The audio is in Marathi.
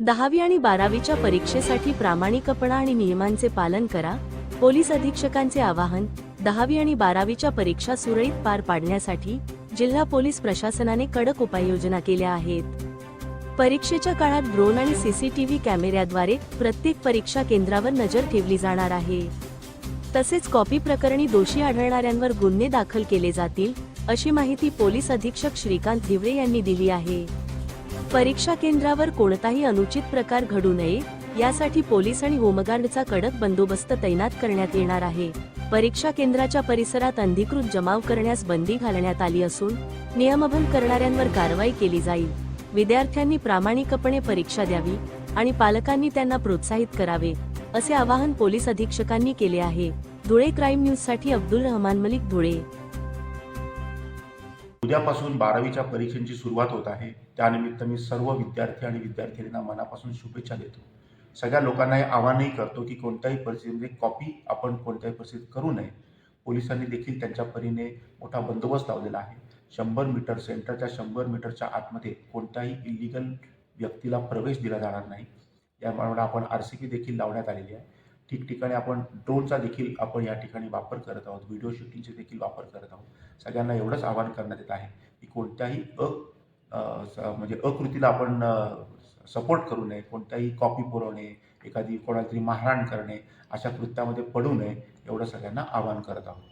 दहावी आणि बारावीच्या परीक्षेसाठी प्रामाणिकपणा आणि नियमांचे पालन करा. पोलीस अधीक्षकांचे आवाहन दहावी आणि बारावीच्या परीक्षा सुरळीत पार पाडण्यासाठी जिल्हा पोलीस प्रशासनाने कडक उपाययोजना केल्या आहेत. परीक्षेच्या काळात ड्रोन आणि सीसीटीव्ही कॅमेऱ्याद्वारे प्रत्येक परीक्षा केंद्रावर नजर ठेवली जाणार आहे. तसेच कॉपी प्रकरणी दोषी आढळणाऱ्यांवर गुन्हे दाखल केले जातील अशी माहिती पोलीस अधीक्षक श्रीकांत धिवरे यांनी दिली आहे. परीक्षा केंद्रावर कोणताही अनुचित प्रकार घडू नये यासाठी पोलीस आणि होमगार्डचा कडक बंदोबस्त तैनात करण्यात येणार आहे. परीक्षा केंद्राच्या परिसरात अधिकृत जमाव करण्यास बंदी घालण्यात आली असून नियमभंग करणाऱ्यांवर कारवाई केली जाईल. विद्यार्थ्यांनी प्रामाणिकपणे परीक्षा द्यावी आणि पालकांनी त्यांना प्रोत्साहित करावे असे आवाहन पोलीस अधीक्षकांनी केले आहे. धुळे क्राईम न्यूजसाठी अब्दुल रहमान मलिक धुळे. उद्यापासून बारावीच्या परीक्षेची सुरुवात होत आहे. त्यानिमित्त मी सर्व विद्यार्थी आणि विद्यार्थिनींना मनापासून शुभेच्छा देतो. सगळ्या लोकांना हे आवाहनही करतो की कोणत्याही परिस्थितीमध्ये कॉपी आपण कोणत्याही परिस्थितीत करू नये. पोलिसांनी देखील त्यांच्या परीने मोठा बंदोबस्त लावलेला आहे. शंभर मीटर सेंटरच्या शंभर मीटरच्या आतमध्ये कोणत्याही इलिगल व्यक्तीला प्रवेश दिला जाणार नाही. यामुळे आपण आर सी पी देखील लावण्यात आलेली आहे. ठिकठिकाणी आपण ड्रोनचा देखील आपण या ठिकाणी वापर करत आहोत. व्हिडिओ शूटिंगचे देखील वापर करत आहोत. सगळ्यांना एवढंच आवाहन करण्यात येत आहे की कोणत्याही अ स- म्हणजे अकृतीला आपण सपोर्ट करू नये कोणत्याही कॉपी पुरवणे एखादी कोणाला तरी मारहाण करणे अशा कृत्यामध्ये पडू नये एवढं सगळ्यांना आवाहन करत आहोत.